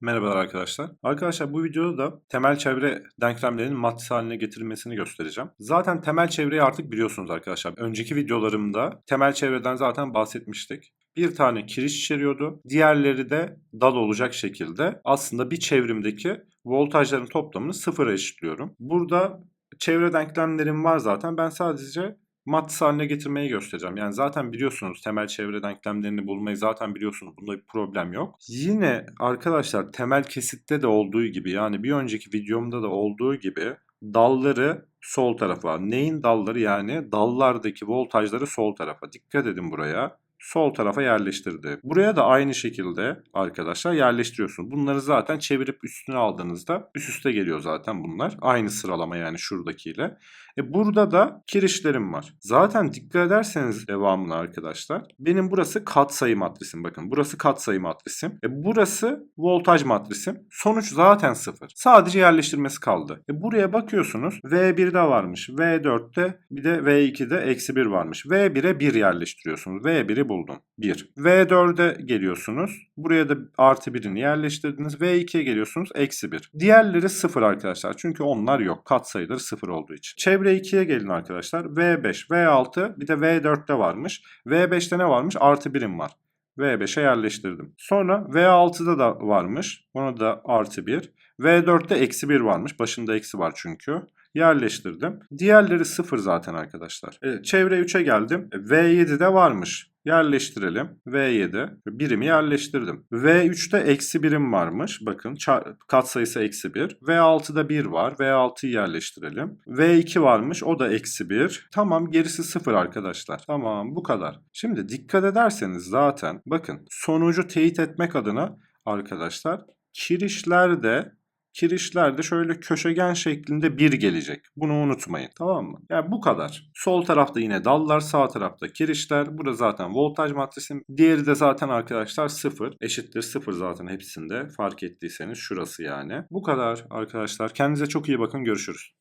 Merhabalar arkadaşlar. Arkadaşlar bu videoda da temel çevre denklemlerinin matrix haline getirilmesini göstereceğim. Zaten temel çevreyi artık biliyorsunuz arkadaşlar. Önceki videolarımda temel çevreden zaten bahsetmiştik. Bir tane kiriş içeriyordu. Diğerleri de dal olacak şekilde aslında bir çevrimdeki voltajların toplamını sıfıra eşitliyorum. Burada çevre denklemlerim var zaten. Ben sadece matris haline getirmeyi göstereceğim. Yani zaten biliyorsunuz temel çevre denklemlerini bulmayı zaten biliyorsunuz. Bunda bir problem yok. Yine arkadaşlar temel kesitte de olduğu gibi yani bir önceki videomda da olduğu gibi dalları sol tarafa. Neyin dalları yani dallardaki voltajları sol tarafa. Dikkat edin buraya sol tarafa yerleştirdi. Buraya da aynı şekilde arkadaşlar yerleştiriyorsunuz. Bunları zaten çevirip üstüne aldığınızda üst üste geliyor zaten bunlar. Aynı sıralama yani şuradakiyle. E burada da kirişlerim var. Zaten dikkat ederseniz devamlı arkadaşlar. Benim burası katsayı matrisim. Bakın burası katsayı matrisim. E burası voltaj matrisim. Sonuç zaten sıfır. Sadece yerleştirmesi kaldı. E buraya bakıyorsunuz. V1'de varmış. V4'te bir de V2'de eksi 1 varmış. V1'e 1 yerleştiriyorsunuz. V1'i buldum. 1. V4'e geliyorsunuz. Buraya da artı 1'ini yerleştirdiniz. V2'ye geliyorsunuz. Eksi 1. Diğerleri 0 arkadaşlar. Çünkü onlar yok. Katsayıları 0 olduğu için. Çevre 2'ye gelin arkadaşlar. V5, V6 bir de V4'te varmış. V5'te ne varmış? Artı 1'im var. V5'e yerleştirdim. Sonra V6'da da varmış. Ona da artı 1. V4'te eksi 1 varmış. Başında eksi var çünkü yerleştirdim. Diğerleri sıfır zaten arkadaşlar. Evet, çevre 3'e geldim. V7'de varmış. Yerleştirelim. V7. Birimi yerleştirdim. V3'te eksi birim varmış. Bakın katsayısı eksi 1. V6'da 1 var. V6'yı yerleştirelim. V2 varmış. O da eksi 1. Tamam gerisi 0 arkadaşlar. Tamam bu kadar. Şimdi dikkat ederseniz zaten bakın sonucu teyit etmek adına arkadaşlar kirişlerde kirişlerde şöyle köşegen şeklinde bir gelecek. Bunu unutmayın. Tamam mı? Yani bu kadar. Sol tarafta yine dallar, sağ tarafta kirişler. Burada zaten voltaj matrisim. Diğeri de zaten arkadaşlar sıfır. Eşittir sıfır zaten hepsinde. Fark ettiyseniz şurası yani. Bu kadar arkadaşlar. Kendinize çok iyi bakın. Görüşürüz.